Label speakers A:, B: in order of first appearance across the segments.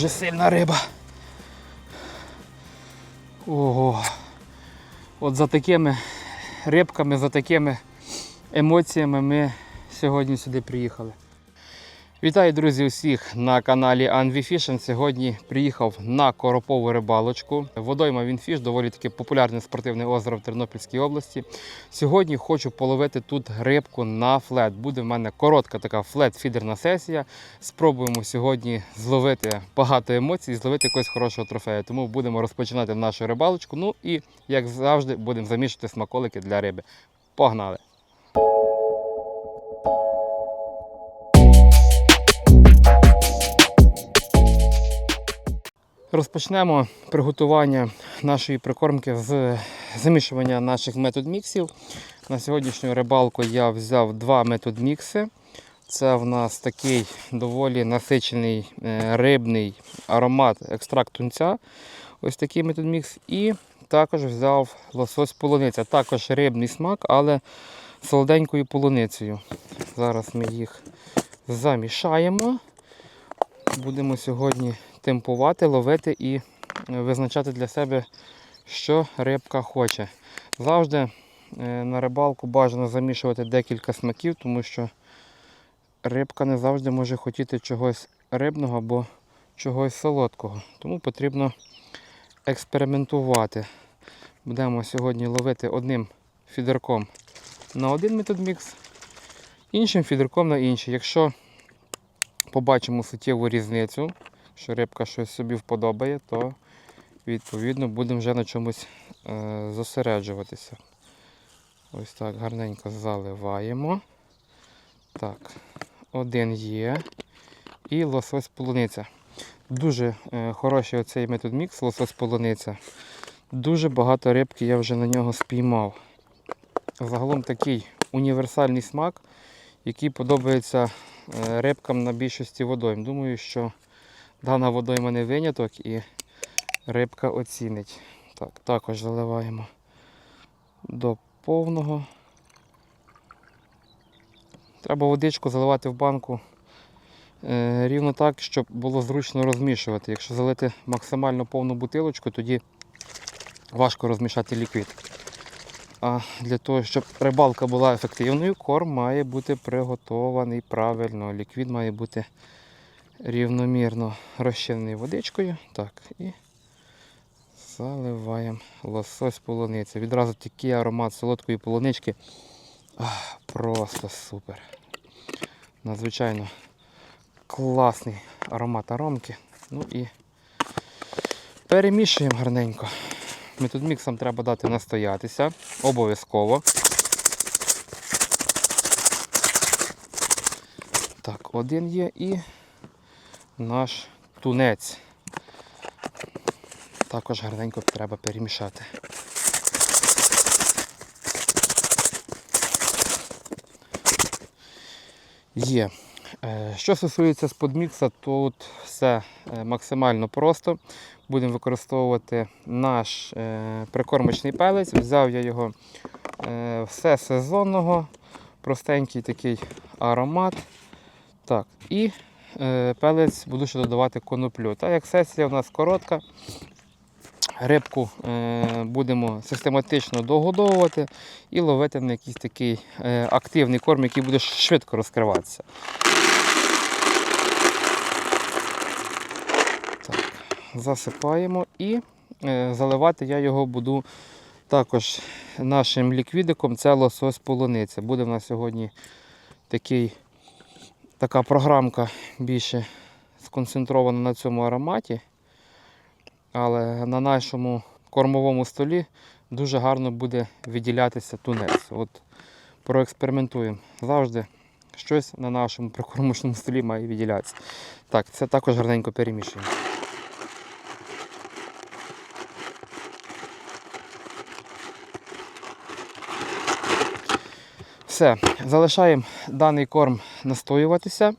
A: Дуже сильна риба. Ого. От за такими рибками, за такими емоціями ми сьогодні сюди приїхали. Вітаю, друзі, усіх на каналі Anvi Fishing. Сьогодні приїхав на коропову рибалочку. Водойма Вінфіш доволі таки популярне спортивне озеро в Тернопільській області. Сьогодні хочу половити тут рибку на флет. Буде в мене коротка така флет-фідерна сесія. Спробуємо сьогодні зловити багато емоцій, зловити якогось хорошого трофею. Тому будемо розпочинати нашу рибалочку. Ну і як завжди, будемо замішувати смаколики для риби. Погнали! Розпочнемо приготування нашої прикормки з замішування наших метод-міксів. На сьогоднішню рибалку я взяв два метод-мікси. Це в нас такий доволі насичений е, рибний аромат екстракт тунця. Ось такий метод-мікс. І також взяв лосось полуниця. Також рибний смак, але солоденькою полуницею. Зараз ми їх замішаємо. Будемо сьогодні темпувати, ловити і е, визначати для себе, що рибка хоче. Завжди е, на рибалку бажано замішувати декілька смаків, тому що рибка не завжди може хотіти чогось рибного або чогось солодкого. Тому потрібно експериментувати. Будемо сьогодні ловити одним фідерком на один метод-мікс, іншим фідерком на інший. Якщо побачимо суттєву різницю, що рибка щось собі вподобає, то відповідно будемо вже на чомусь е, зосереджуватися. Ось так гарненько заливаємо. Так, один є. І лосось полуниця. Дуже е, хороший оцей метод мікс, лосось полуниця. Дуже багато рибки я вже на нього спіймав. Загалом такий універсальний смак, який подобається е, рибкам на більшості водойм. Думаю, що дана водойма не виняток і рибка оцінить. Так, також заливаємо до повного. Треба водичку заливати в банку е, рівно так, щоб було зручно розмішувати. Якщо залити максимально повну бутилочку, тоді важко розмішати ліквід. А для того, щоб рибалка була ефективною, корм має бути приготований правильно. Ліквід має бути рівномірно розчинений водичкою. Так, і заливаємо лосось полуниця. Відразу такий аромат солодкої полунички. Ах, просто супер. Надзвичайно класний аромат аромки. Ну і перемішуємо гарненько. Методміксам треба дати настоятися. Обов'язково. Так, один є і наш тунець. Також гарненько треба перемішати. Є. Е, Що стосується сподмікса, тут все е, максимально просто. Будемо використовувати наш е, прикормочний пелець. Взяв я його все сезонного, простенький такий аромат. Так, І пелець буду ще додавати коноплю. Так як сесія у нас коротка, рибку е, будемо систематично догодовувати і ловити на якийсь такий е, активний корм, який буде швидко розкриватися. Так, засипаємо і е, заливати я його буду також нашим ліквідиком. Це лосось полуниця. Буде в нас сьогодні такий, така програмка більше сконцентрована на цьому ароматі. Але на нашому кормовому столі дуже гарно буде виділятися тунець. От проекспериментуємо. Завжди щось на нашому прикормочному столі має виділятися. Так, це також гарненько перемішуємо. Все, залишаємо даний корм настоюватися.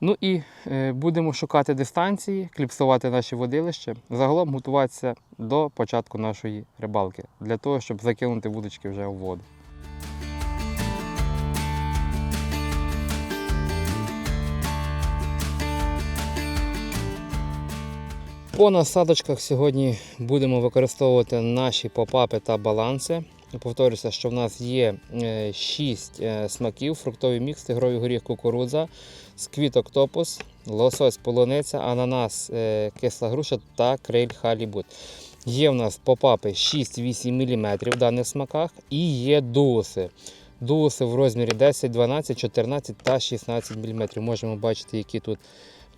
A: Ну і е, будемо шукати дистанції, кліпсувати наші водилища, загалом готуватися до початку нашої рибалки, для того, щоб закинути вудочки вже у воду. По насадочках сьогодні будемо використовувати наші попапи та баланси. Повторюся, що в нас є 6 смаків: фруктовий мікс, тигровий горіх, кукурудза, сквіток топус, лосось полуниця, ананас, е, кисла груша та криль халібут. Є в нас попапи 6-8 мм в даних смаках і є дуоси. Дуоси в розмірі 10, 12, 14 та 16 мм. Можемо бачити, які тут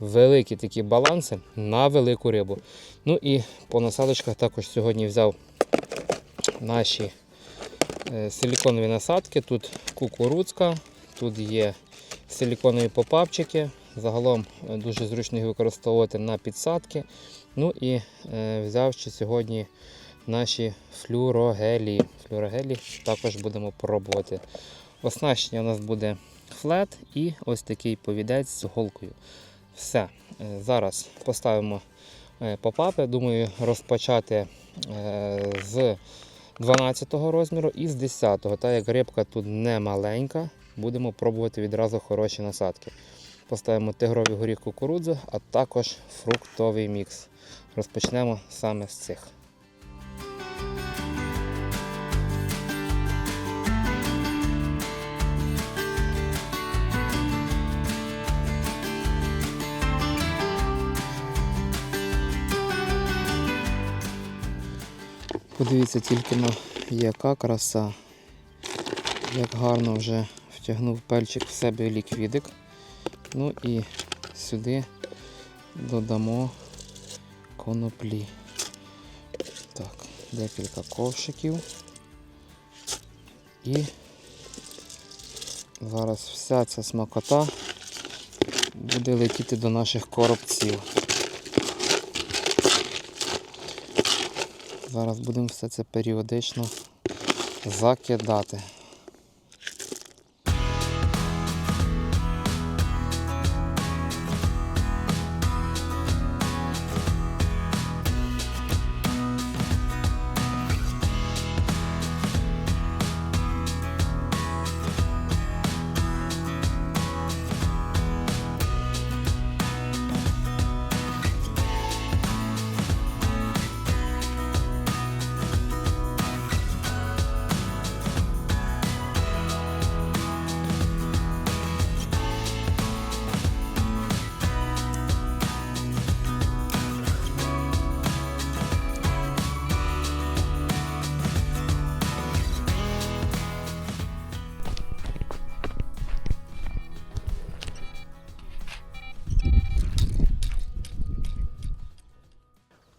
A: великі такі баланси на велику рибу. Ну і по насадочках також сьогодні взяв наші е, силіконові насадки. Тут кукурудзка, тут є силіконові попапчики. Загалом е, дуже зручно їх використовувати на підсадки. Ну і е, взяв ще сьогодні наші флюрогелі. Флюрогелі також будемо пробувати. Оснащення у нас буде флет і ось такий повідець з голкою. Все. Е, Зараз поставимо е, попапи. Думаю, розпочати е, з 12 розміру і з 10. Та як рибка тут не маленька, будемо пробувати відразу хороші насадки. Поставимо тигровий горіх кукурудзу, а також фруктовий мікс. Розпочнемо саме з цих. Подивіться тільки на яка краса, як гарно вже втягнув пельчик в себе ліквідик. Ну і сюди додамо коноплі. Так, декілька ковшиків. І зараз вся ця смакота буде летіти до наших коробців. Зараз будемо все це періодично закидати.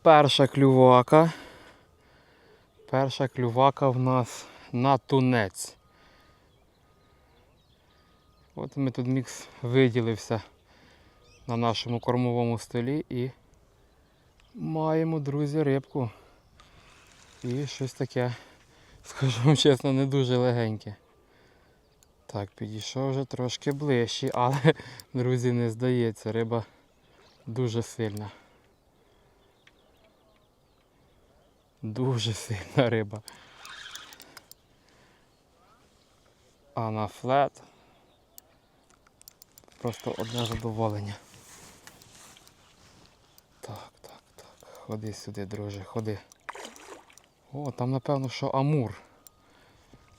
A: Перша клювака. Перша клювака в нас на тунець. От ми тут мікс виділився на нашому кормовому столі і маємо, друзі, рибку. І щось таке, скажу вам чесно, не дуже легеньке. Так, підійшов вже трошки ближче, але, друзі, не здається, риба дуже сильна. Дуже сильна риба. А на флет просто одне задоволення. Так, так, так. Ходи сюди, друже, ходи. О, там напевно, що амур.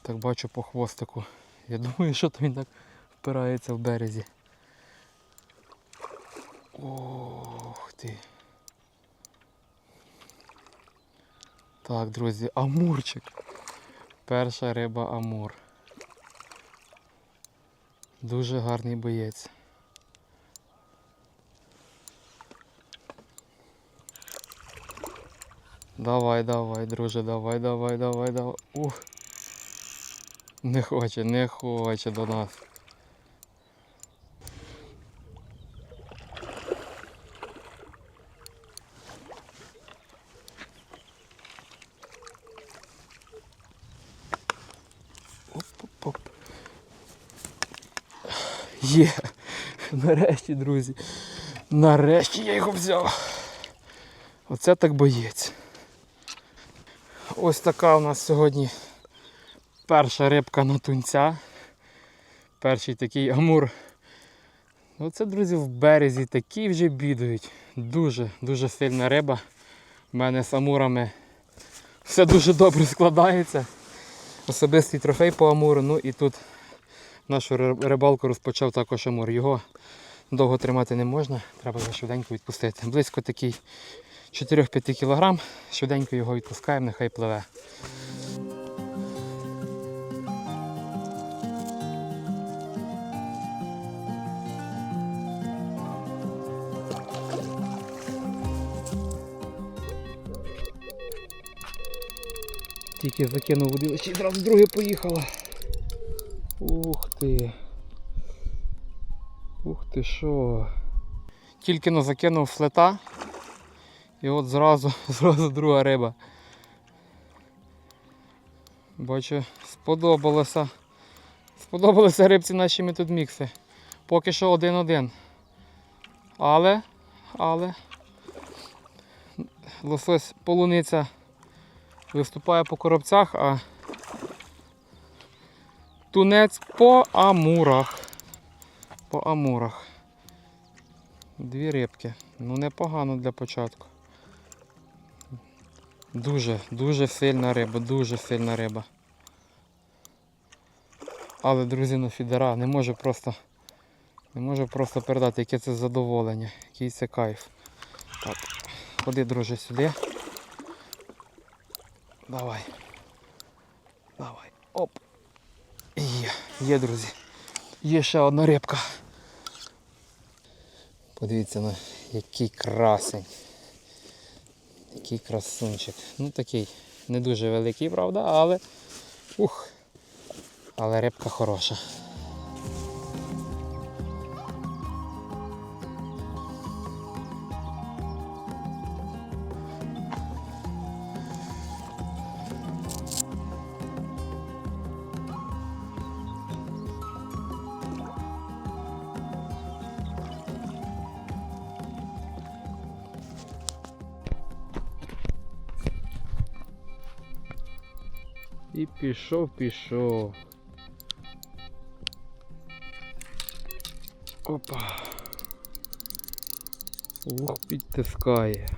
A: Так бачу по хвостику. Я думаю, що то він так впирається в березі. Ох ти. Так, друзі, амурчик. Перша риба амур. Дуже гарний боєць. Давай, давай, друже, давай, давай, давай, давай. Ух. Не хоче, не хоче до нас. Є. Нарешті, друзі. Нарешті я його взяв. Оце так боєць. Ось така у нас сьогодні перша рибка на тунця. Перший такий амур. Оце, друзі, в березі такі вже бідають. дуже дуже сильна риба. У мене з амурами все дуже добре складається. Особистий трофей по амуру. Ну і тут нашу рибалку розпочав також амур. Його довго тримати не можна, треба його швиденько відпустити. Близько такий 4-5 кг. Швиденько його відпускаємо, нехай пливе. Тільки закинув водилище і одразу друге поїхало. Ух ти. Ух ти що. Тільки но закинув флета. І от зразу, зразу друга риба. Бачу, сподобалося. Сподобалися рибці наші методмікси. Поки що один-один. Але, але лосось полуниця виступає по коробцях, а тунець по амурах. По амурах. Дві рибки. Ну непогано для початку. Дуже, дуже сильна риба, дуже сильна риба. Але, друзі, ну фідера не можу просто не можу просто передати, яке це задоволення, який це кайф. Так, ходи, друже, сюди. Давай. Давай. Оп. Є, друзі. Є ще одна рибка. Подивіться на який красень. Який красунчик. Ну такий не дуже великий, правда, але ух. Але рибка хороша. І пішов, пішов. Опа. Ух, підтискає.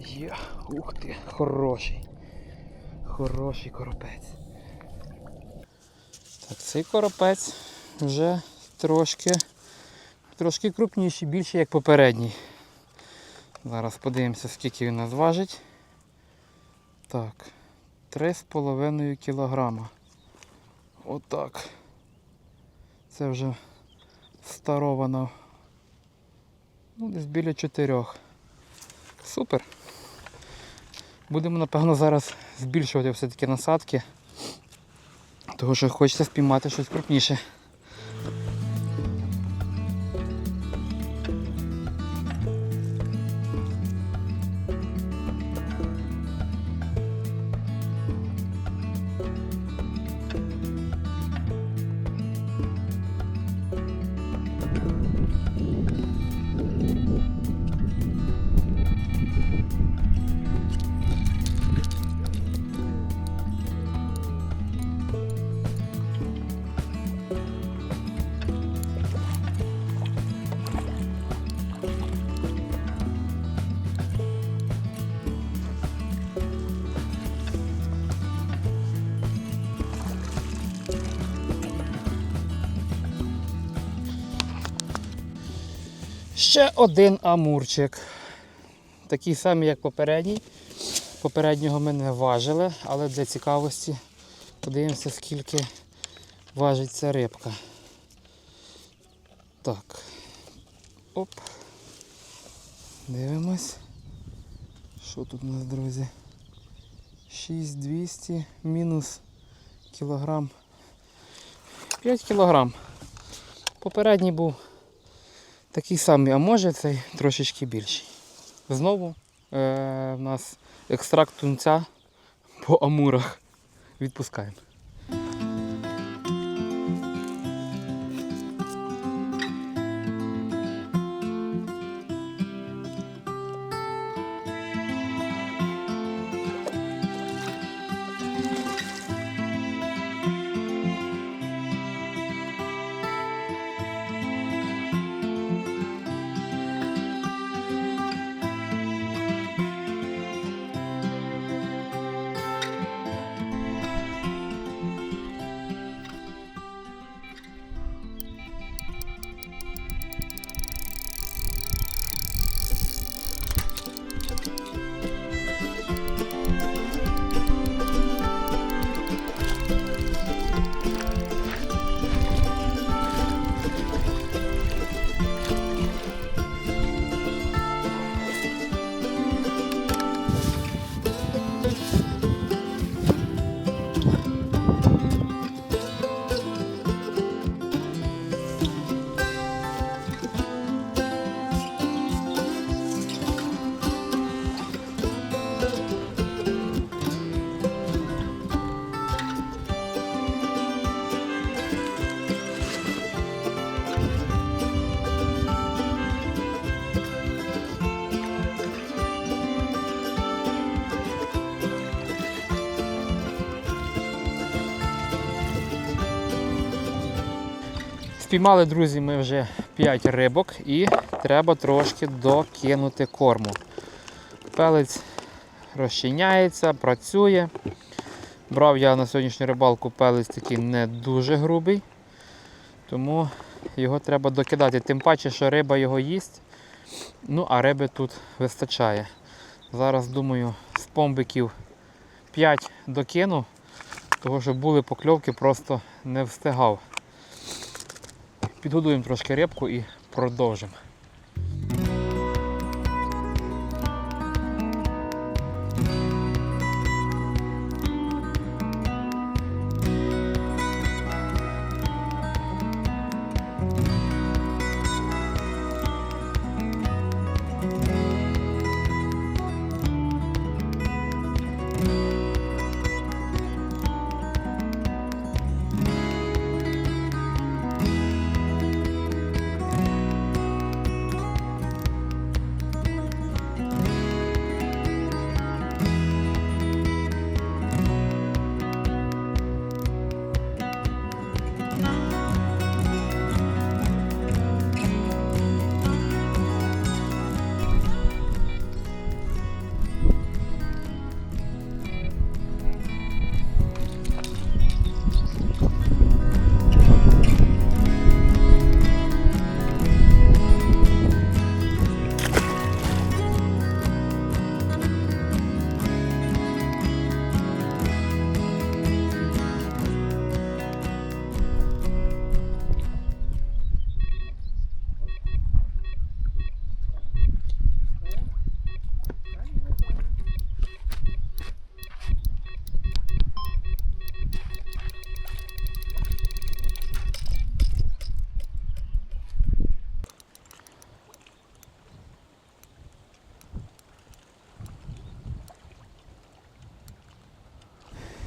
A: Є, ух ти, хороший. Хороший коропець. Так, цей коропець вже трошки, трошки крупніший, більший як попередній. Зараз подивимося, скільки він нас важить. Так, 3,5 кілограма. Отак. Це вже старовано. Ну, десь біля 4. Супер. Будемо, напевно, зараз збільшувати все-таки насадки. Того що хочеться спіймати щось крупніше. Ще один амурчик. Такий самий, як попередній. Попереднього ми не важили, але для цікавості подивимося, скільки важить ця рибка. Так. Оп. Дивимось. Що тут у нас, друзі? 6200 мінус кілограм. 5 кілограм. Попередній був такий самий, а може цей трошечки більший. Знову е, в нас екстракт тунця по амурах. Відпускаємо. Спіймали, друзі, ми вже 5 рибок і треба трошки докинути корму. Пелець розчиняється, працює. Брав я на сьогоднішню рибалку пелець такий не дуже грубий, тому його треба докидати. Тим паче, що риба його їсть, ну а риби тут вистачає. Зараз думаю, з помбиків 5 докину, тому що були покльовки, просто не встигав. Підгодуємо трошки рибку і продовжимо.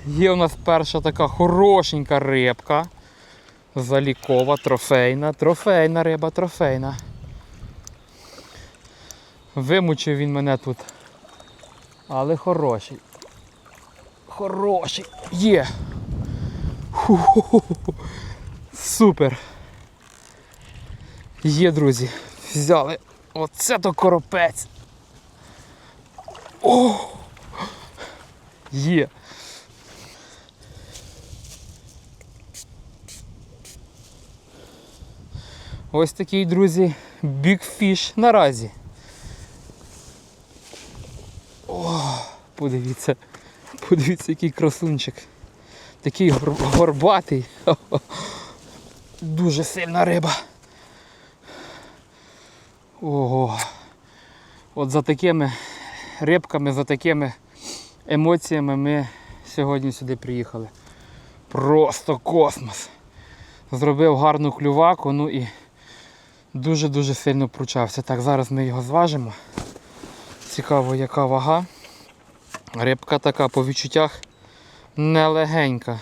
A: Є у нас перша така хорошенька рибка. Залікова, трофейна, трофейна риба, трофейна. Вимучив він мене тут. Але хороший. Хороший. Є. Ху-ху-ху. Супер. Є, друзі. Взяли. Оце то коропець. О! Є. Ось такий, друзі, Big Fish наразі. О, подивіться, подивіться, який красунчик. Такий гор- горбатий. Дуже сильна риба. Ого. От за такими рибками, за такими емоціями ми сьогодні сюди приїхали. Просто космос. Зробив гарну клюваку, ну і дуже-дуже сильно пручався. Так, зараз ми його зважимо. Цікаво, яка вага. Рибка така по відчуттях нелегенька.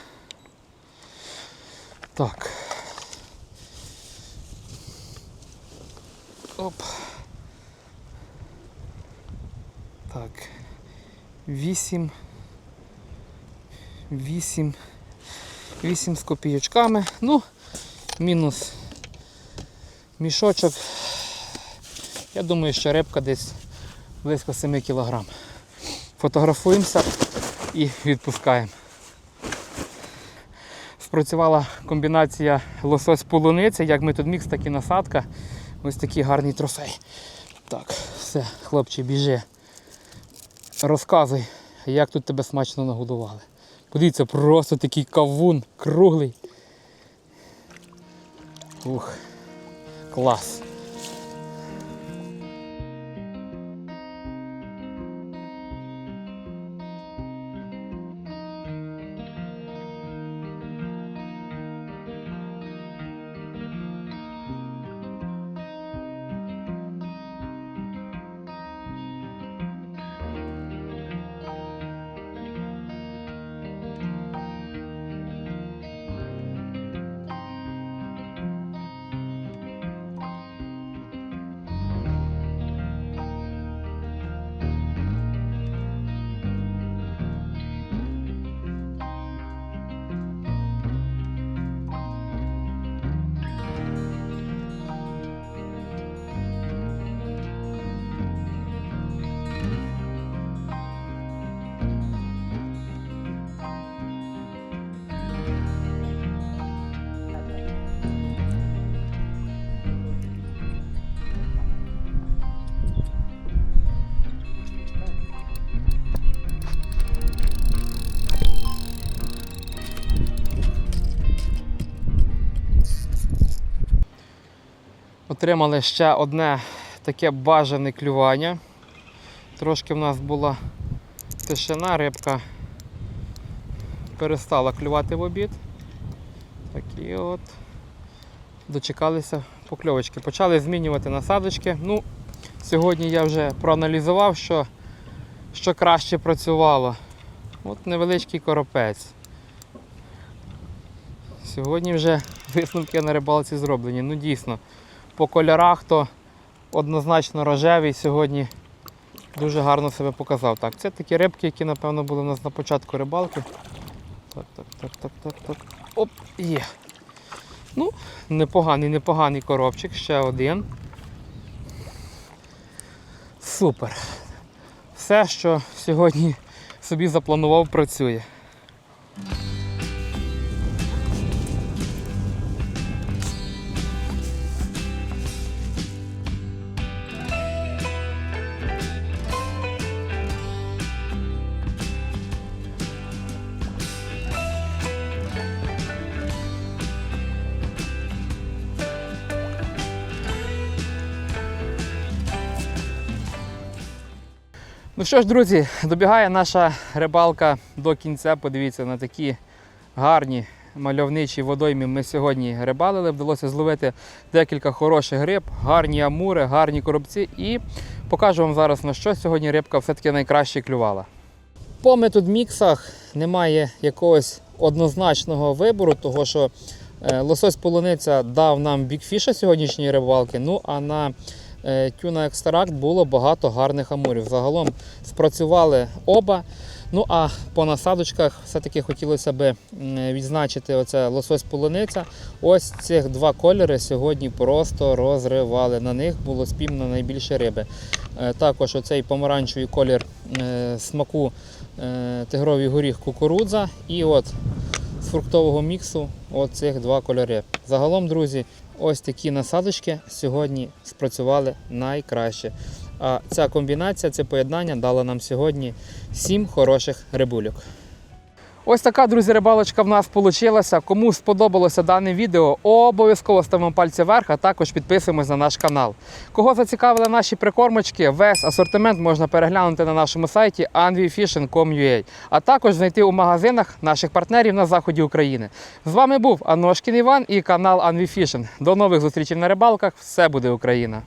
A: Так. Оп. Так. Вісім. Вісім. Вісім з копійочками. Ну, мінус мішочок. Я думаю, що рибка десь близько 7 кг. Фотографуємося і відпускаємо. Спрацювала комбінація лосось полуниця, як методмікс, так і насадка. Ось такий гарний трофей. Так, все, хлопче, біжи. Розказуй, як тут тебе смачно нагодували. Подивіться, просто такий кавун круглий. Ух, клас. Отримали ще одне таке бажане клювання. Трошки в нас була тишина, рибка перестала клювати в обід. Такі от дочекалися покльовочки. Почали змінювати насадочки. Ну, сьогодні я вже проаналізував, що, що краще працювало. От невеличкий коропець. Сьогодні вже висновки на рибалці зроблені. Ну дійсно, по кольорах то однозначно рожевий сьогодні дуже гарно себе показав. Так, це такі рибки, які напевно були у нас на початку рибалки. Так, так, так, так, так, так. Оп, є. Ну, непоганий, непоганий коробчик, ще один. Супер. Все, що сьогодні собі запланував, працює. Ну що ж, друзі, добігає наша рибалка до кінця. Подивіться на такі гарні мальовничі водоймі. Ми сьогодні рибалили. Вдалося зловити декілька хороших риб, гарні амури, гарні коробці. І покажу вам зараз на що сьогодні рибка все-таки найкраще клювала. По методміксах немає якогось однозначного вибору, того що е, лосось полуниця дав нам бікфіша сьогоднішньої рибалки. Ну а на тюна екстракт було багато гарних амурів. Загалом спрацювали оба. Ну а по насадочках все-таки хотілося б відзначити оце лосось полуниця. Ось цих два кольори сьогодні просто розривали. На них було спіймано найбільше риби. Е, Також оцей помаранчевий колір е, смаку е, тигровий горіх кукурудза і от з фруктового міксу оцих два кольори. Загалом, друзі, ось такі насадочки сьогодні спрацювали найкраще. А ця комбінація, це поєднання дало нам сьогодні 7 хороших рибульок. Ось така, друзі, рибалочка в нас вийшла. Кому сподобалося дане відео, обов'язково ставимо пальці вверх, а також підписуємось на наш канал. Кого зацікавили наші прикормочки, весь асортимент можна переглянути на нашому сайті anvifishing.com.ua, а також знайти у магазинах наших партнерів на заході України. З вами був Аношкін Іван і канал Anvifishing. До нових зустрічей на рибалках. Все буде Україна!